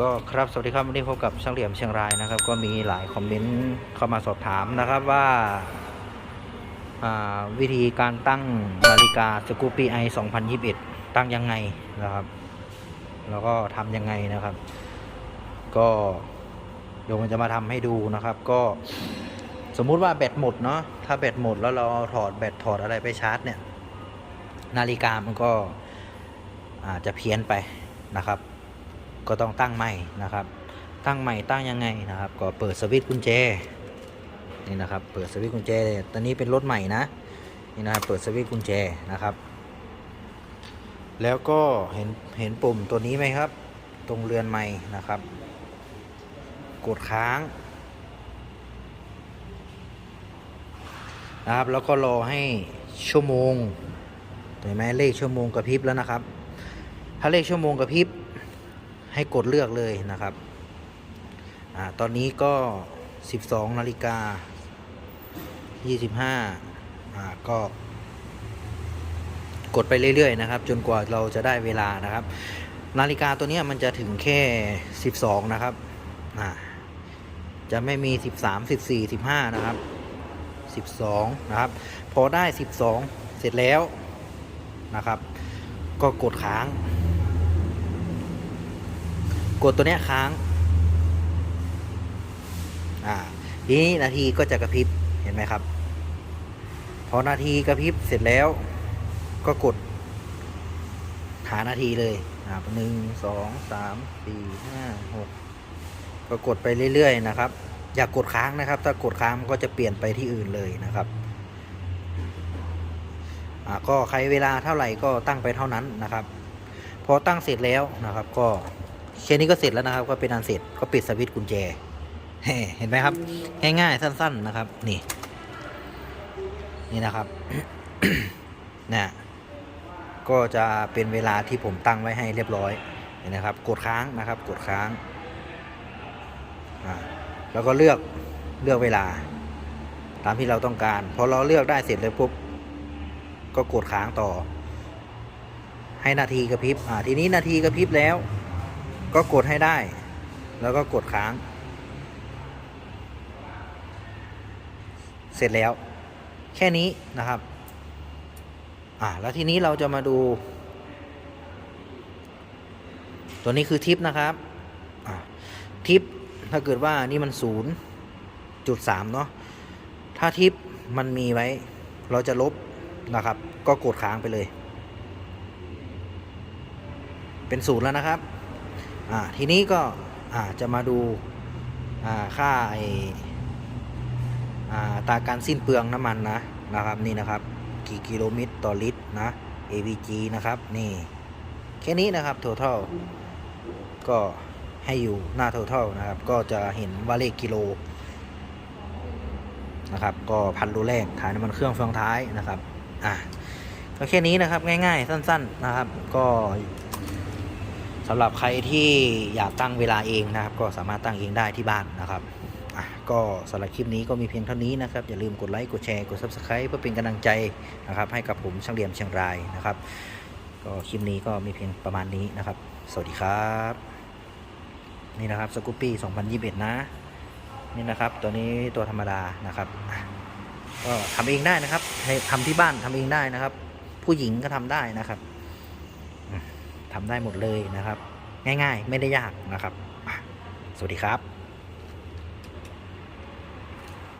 ก็ครับสวัสดีครับวันนี้พบกับช่างเหลี่ยมเชียงรายนะครับ ก็มีหลายคอมเมนต์เข้ามาสอบถามนะครับว่าาวิธีการตั้งนาฬิกาสกูปี้ไอ2021 ตั้งยังไงนะครับ แล้วก็ทำยังไงนะครับ ก็เดี๋ยวมันจะมาทำให้ดูนะครับ ก็สมมุติว่าแบตหมดเนาะถ้าแบตหมดแล้วเราเอาถอดแบตถอดอะไรไปชาร์จเนี่ย นาฬิกามันก็อาจจะเพี้ยนไปนะครับ ก็ต้องตั้งใหม่นะครับ ตั้งใหม่ตั้งยังไงนะครับ ก็เปิดสวิตช์กุญแจนี่นะครับ เปิดสวิตช์กุญแจตอนนี้เป็นรถใหม่นะนี่นะครับเปิดสวิตช์กุญแจนะครับ แล้วก็เห็นเห็นปุ่มตัวนี้ไหมครับ ตรงเรือนใหม่นะครับ กดค้างนะครับแล้วก็รอให้ชั่วโมงเห็นไหมเลขชั่วโมงกระพริบแล้วนะครับ ถ้าเลขชั่วโมงกระพริบ ให้กดเลือกเลยนะครับอตอนนี้ก็ 12นาฬิกา 25อ่าก็กดไปเรื่อยๆนะครับ จนกว่าเราจะได้เวลานะครับ นาฬิกาตัวนี้มันจะถึงแค่ 12 นะครับอ่าจะไม่มี 13 14 15 นะครับ 12 นะครับ พอได้ 12 เสร็จแล้วนะครับ ก็กดค้าง กดตัวเนี้ยค้าง อ่า ทีนี้นาทีก็จะกระพริบ เห็นไหมครับ พอนาทีกระพริบเสร็จแล้ว ก็กด หานาทีเลยนะครับหนึ่ง สอง สาม สี่ ห้า หก ก็กดไปเรื่อยๆนะครับ อย่ากกดค้างนะครับ ถ้ากดค้างมันก็จะเปลี่ยนไปที่อื่นเลยนะครับอ่าก็ใครเวลาเท่าไหร่ก็ตั้งไปเท่านั้นนะครับ พอตั้งเสร็จแล้วนะครับก็ แค่นี้ก็เสร็จแล้วนะครับ ก็เป็นอันเสร็จก็ปิดสวิตช์กุญแจเห็นไหมครับ ง่ายๆ สั้น ๆนะครับ นี่ นี่นะครับนะก็จะเป็นเวลาที่ผมตั้งไว้ให้เรียบร้อยเห็นนะครับ กดค้างนะครับ กดค้างแล้วก็เลือกเลือกเวลา ตามที่เราต้องการพอเราเลือกได้เสร็จเลยปุ๊บก็กดค้างต่อ ให้นาทีกระพริบอ่าทีนี้นาทีกระพริบแล้ว ก็กดให้ได้ แล้วก็กดค้าง เสร็จแล้ว แค่นี้นะครับ อ่าแล้วทีนี้เราจะมาดู ตัวนี้คือทิปนะครับอ่าทิปถ้าเกิดว่านี่มันศูนย์จุดสามเนาะถ้าทิปมันมีไว้ เราจะลบนะครับ ก็กดค้างไปเลย เป็นศูนย์แล้วนะครับ อ่าทีนี้ก็อ่าจะมาดูอ่าค่าไออ่าตาการสิ้นเปลืองน้ำมันนะนะครับนี่นะครับ กี่กิโลเมตรต่อลิตรนะ AVG นะครับนี่แค่นี้นะครับ total ก็ให้อยู่หน้า total นะครับ ก็จะเห็นว่าเลขกิโลนะครับ ก็พันรูแรกถ่ายน้ำมันเครื่องเฟืองท้ายนะครับอะก็แค่นี้นะครับง่ายๆสั้น ๆนะครับ ก็ สำหรับใครที่อยากตั้งเวลาเองนะครับ ก็สามารถตั้งเองได้ที่บ้านนะครับก็สำหรับคลิปนี้ก็มีเพียงเท่านี้นะครับ อย่าลืมกดไลค์กดแชร์กด Subscribe เพื่อเป็นกำลังใจนะครับ ให้กับผมช่างเหลี่ยมเชียงรายนะครับ ก็คลิปนี้ก็มีเพียงประมาณนี้นะครับ สวัสดีครับ นี่นะครับสกูปปี้ 2021 นะ นี่นะครับ ตัวนี้ตัวธรรมดานะครับก็ทำเองได้นะครับให้ทำที่บ้านทำเองได้นะครับ ผู้หญิงก็ทำได้นะครับ ทำได้หมดเลยนะครับ ง่ายๆ ไม่ได้ยากนะครับ สวัสดีครับ